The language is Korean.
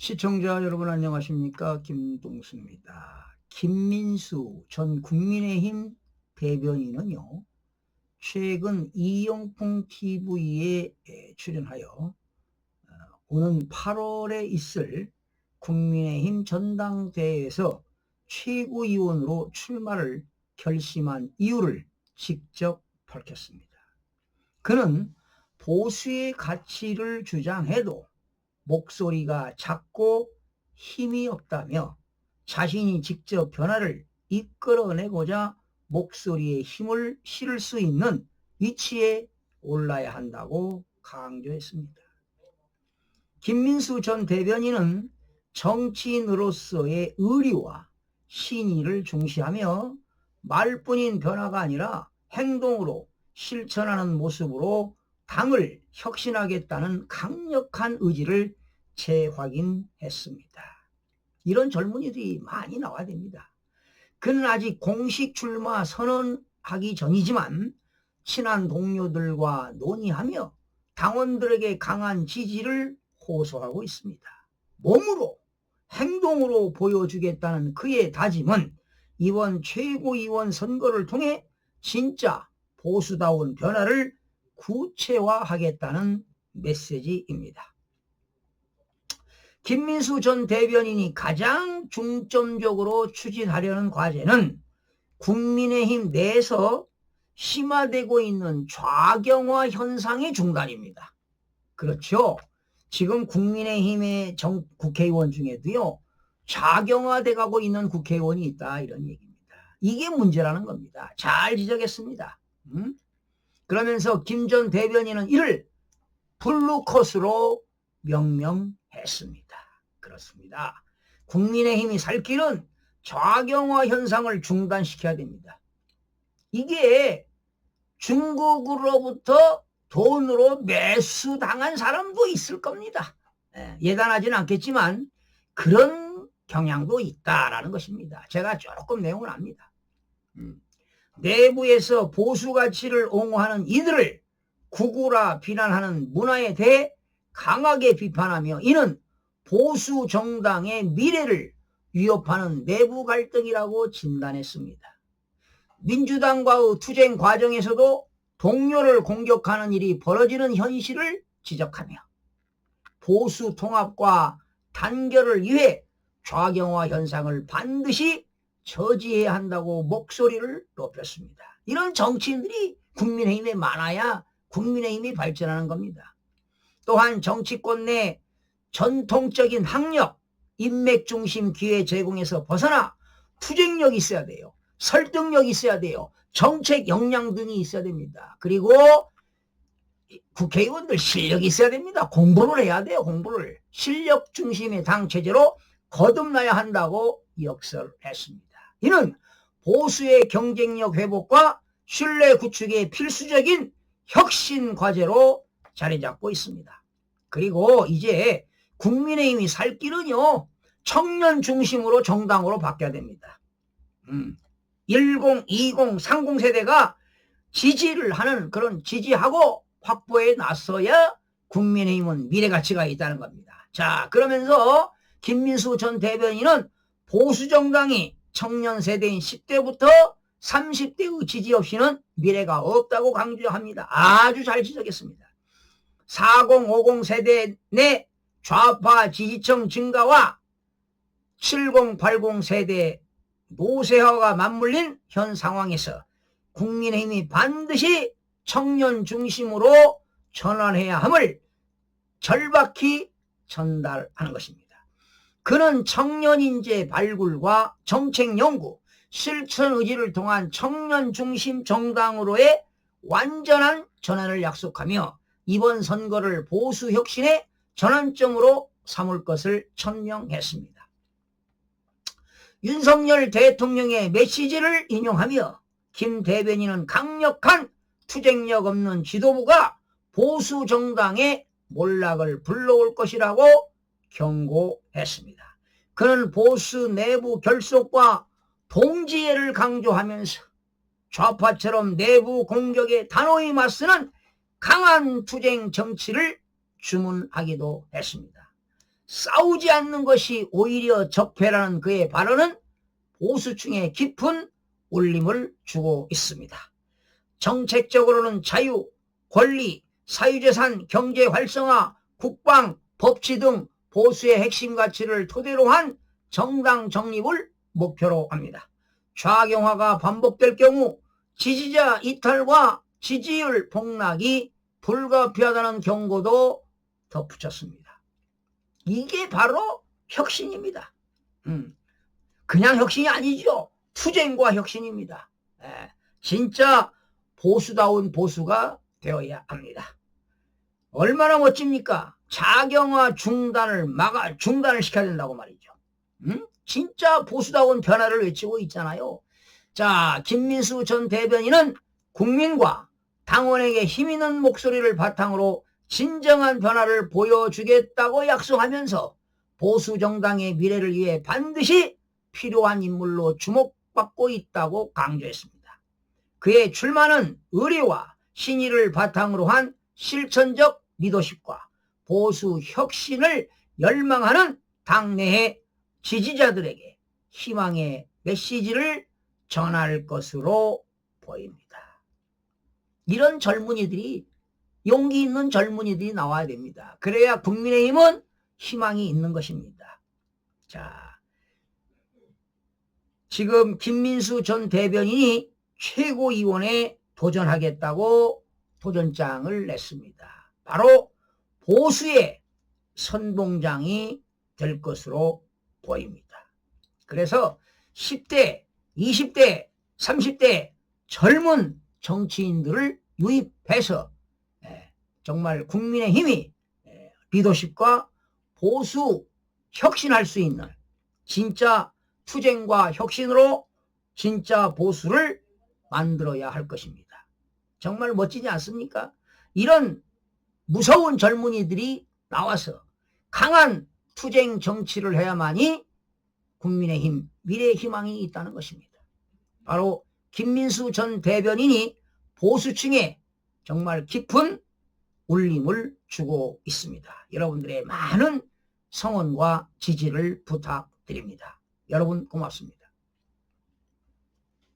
시청자 여러분 안녕하십니까 김동수입니다. 김민수 전 국민의힘 대변인은요 최근 이영풍 TV에 출연하여 어, 오는 8월에 있을 국민의힘 전당대회에서 최고위원으로 출마를 결심한 이유를 직접 밝혔습니다. 그는 보수의 가치를 주장해도 목소리가 작고 힘이 없다며 자신이 직접 변화를 이끌어내고자 목소리에 힘을 실을 수 있는 위치에 올라야 한다고 강조했습니다. 김민수 전 대변인은 정치인으로서의 의리와 신의를 중시하며 말뿐인 변화가 아니라 행동으로 실천하는 모습으로 당을 혁신하겠다는 강력한 의지를 재확인했습니다. 이런 젊은이들이 많이 나와야 됩니다. 그는 아직 공식 출마 선언하기 전이지만 친한 동료들과 논의하며 당원들에게 강한 지지를 호소하고 있습니다. 몸으로 행동으로 보여주겠다는 그의 다짐은 이번 최고위원 선거를 통해 진짜 보수다운 변화를 구체화하겠다는 메시지입니다. 김민수 전 대변인이 가장 중점적으로 추진하려는 과제는 국민의힘 내에서 심화되고 있는 좌경화 현상의 중단입니다. 그렇죠. 지금 국민의힘의 정, 국회의원 중에도요, 좌경화돼 가고 있는 국회의원이 있다, 이런 얘기입니다. 이게 문제라는 겁니다. 잘 지적했습니다. 음? 그러면서 김 전 대변인은 이를 블루컷으로 명명했습니다. 그렇습니다. 국민의힘이 살 길은 좌경화 현상을 중단시켜야 됩니다. 이게 중국으로부터 돈으로 매수당한 사람도 있을 겁니다. 예, 예단하지는 않겠지만 그런 경향도 있다라는 것입니다. 제가 조금 내용을 압니다. 음. 내부에서 보수 가치를 옹호하는 이들을 구구라 비난하는 문화에 대해 강하게 비판하며 이는 보수 정당의 미래를 위협하는 내부 갈등이라고 진단했습니다. 민주당과의 투쟁 과정에서도 동료를 공격하는 일이 벌어지는 현실을 지적하며 보수 통합과 단결을 위해 좌경화 현상을 반드시 저지해야 한다고 목소리를 높였습니다. 이런 정치인들이 국민의힘에 많아야 국민의힘이 발전하는 겁니다. 또한 정치권 내 전통적인 학력, 인맥 중심 기회 제공에서 벗어나 투쟁력이 있어야 돼요. 설득력이 있어야 돼요. 정책 역량 등이 있어야 됩니다. 그리고 국회의원들 실력이 있어야 됩니다. 공부를 해야 돼요. 공부를. 실력 중심의 당 체제로 거듭나야 한다고 역설했습니다. 이는 보수의 경쟁력 회복과 신뢰 구축의 필수적인 혁신 과제로 자리 잡고 있습니다. 그리고 이제 국민의힘이 살 길은요, 청년 중심으로 정당으로 바뀌어야 됩니다. 음, 10, 20, 30 세대가 지지를 하는 그런 지지하고 확보에 나서야 국민의힘은 미래 가치가 있다는 겁니다. 자, 그러면서 김민수 전 대변인은 보수 정당이 청년 세대인 10대부터 30대의 지지 없이는 미래가 없다고 강조합니다. 아주 잘 지적했습니다. 40, 50 세대 내 좌파 지지층 증가와 70, 80 세대 노쇠화가 맞물린 현 상황에서 국민의힘이 반드시 청년 중심으로 전환해야 함을 절박히 전달하는 것입니다. 그는 청년 인재 발굴과 정책 연구, 실천 의지를 통한 청년 중심 정당으로의 완전한 전환을 약속하며 이번 선거를 보수 혁신의 전환점으로 삼을 것을 천명했습니다. 윤석열 대통령의 메시지를 인용하며 김 대변인은 강력한 투쟁력 없는 지도부가 보수 정당의 몰락을 불러올 것이라고 경고했습니다. 그는 보수 내부 결속과 동지애를 강조하면서 좌파처럼 내부 공격에 단호히 맞서는 강한 투쟁 정치를 주문하기도 했습니다. 싸우지 않는 것이 오히려 적폐라는 그의 발언은 보수층에 깊은 울림을 주고 있습니다. 정책적으로는 자유, 권리, 사유재산, 경제 활성화, 국방, 법치 등 보수의 핵심 가치를 토대로 한 정당 정립을 목표로 합니다. 좌경화가 반복될 경우 지지자 이탈과 지지율 폭락이 불가피하다는 경고도 덧붙였습니다. 이게 바로 혁신입니다. 음, 그냥 혁신이 아니죠. 투쟁과 혁신입니다. 예, 진짜 보수다운 보수가 되어야 합니다. 얼마나 멋집니까? 자경화 중단을 막아 중단을 시켜야 된다고 말이죠. 음? 진짜 보수다운 변화를 외치고 있잖아요. 자, 김민수 전 대변인은 국민과 당원에게 힘 있는 목소리를 바탕으로 진정한 변화를 보여주겠다고 약속하면서 보수 정당의 미래를 위해 반드시 필요한 인물로 주목받고 있다고 강조했습니다. 그의 출마는 의리와 신의를 바탕으로 한 실천적 리더십과 보수 혁신을 열망하는 당내의 지지자들에게 희망의 메시지를 전할 것으로 보입니다. 이런 젊은이들이 용기 있는 젊은이들이 나와야 됩니다. 그래야 국민의힘은 희망이 있는 것입니다. 자, 지금 김민수 전 대변인이 최고위원에 도전하겠다고 도전장을 냈습니다. 바로 보수의 선봉장이 될 것으로 보입니다. 그래서 10대, 20대, 30대 젊은 정치인들을 유입해서 예, 정말 국민의 힘이 예, 리더십과 보수 혁신할 수 있는 진짜 투쟁과 혁신으로 진짜 보수를 만들어야 할 것입니다. 정말 멋지지 않습니까? 이런 무서운 젊은이들이 나와서 강한 투쟁 정치를 해야만이 국민의 힘 미래의 희망이 있다는 것입니다. 바로 김민수 전 대변인이 보수층에 정말 깊은 울림을 주고 있습니다. 여러분들의 많은 성원과 지지를 부탁드립니다. 여러분 고맙습니다.